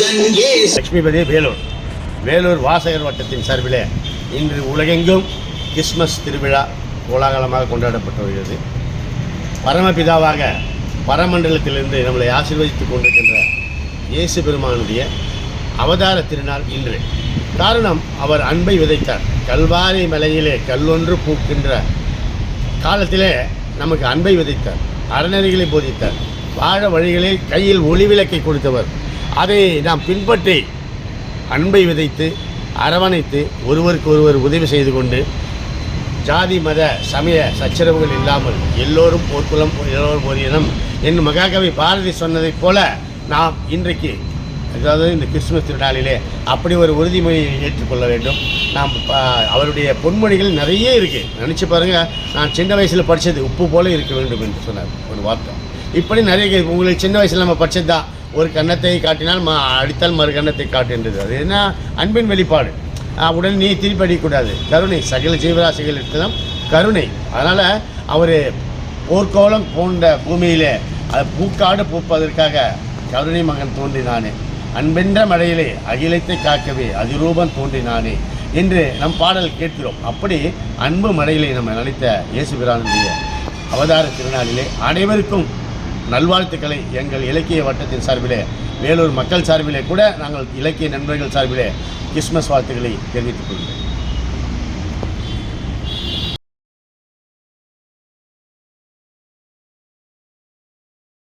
லட்சுமிபதி வேலூர். வேலூர் வாசகர் வட்டத்தின் சார்பிலே இன்று உலகெங்கும் கிறிஸ்மஸ் திருவிழா கோலாகலமாக கொண்டாடப்பட்டு வருகிறது பரமபிதாவாக பரமண்டலத்திலிருந்து நம்மளை ஆசீர்வதித்துக் கொண்டிருக்கின்ற இயேசு பெருமானுடைய அவதார திருநாள் இன்று. காரணம் அவர் அன்பை விதைத்தார். கல்வாரி மலையிலே கல்லொன்று பூக்கின்ற காலத்திலே நமக்கு அன்பை விதைத்தார். அறநெறிகளை போதித்தார். வாழ வழிகளில் கையில் ஒளி விளக்கை கொடுத்தவர் அதை நாம் பின்பற்றி அன்பை விதைத்து அரவணைத்து ஒருவருக்கு ஒருவர் உதவி செய்து கொண்டு ஜாதி மத சமய சச்சரவுகள் இல்லாமல் எல்லோரும் போர்க்குளம் எல்லோரும் ஒரு இனம் என் மகாகவி பாரதி சொன்னதைப் போல நாம் இன்றைக்கு அதாவது இந்த கிறிஸ்துமஸ் திருநாளிலே அப்படி ஒரு உறுதிமொழியை ஏற்றுக்கொள்ள வேண்டும். நாம் அவருடைய பொன்மொழிகள் நிறைய இருக்குது நினச்சி பாருங்கள் நான் சின்ன வயசில் படித்தது உப்பு போல இருக்க வேண்டும் என்று சொன்னார் ஒரு வார்த்தை. இப்படி நிறைய உங்களுக்கு சின்ன வயசில் நம்ம படித்தது தான். ஒரு கன்னத்தை காட்டினால் ம அடித்தால் மறு கன்னத்தை காட்டுன்றது அது என்ன? அன்பின் வெளிப்பாடு. உடனே நீ திருப்பி அடிக்கக்கூடாது கருணை. சகல ஜீவராசிகள் கருணை. அதனால் அவர் போர்க்கோலம் போன்ற பூமியிலே அது பூக்காடு பூப்பதற்காக கருணை மகன் தோன்றினானே. அன்பென்ற மழையிலே அகிலத்தை காக்கவே அதிரூபம் தோன்றினானே என்று நம் பாடல் கேட்கிறோம். அப்படி அன்பு மழையிலே நம்ம நினைத்த இயேசுபிரானுடைய அவதார திருநாளிலே அனைவருக்கும் நல்வாழ்த்துக்களை எங்கள் இலக்கிய வட்டத்தின் சார்பிலே வேலூர் மக்கள் சார்பிலே கூட நாங்கள் இலக்கிய நண்பர்கள் சார்பிலே கிறிஸ்மஸ் வாழ்த்துக்களை தெரிவித்துக் கொள்கிறேன்.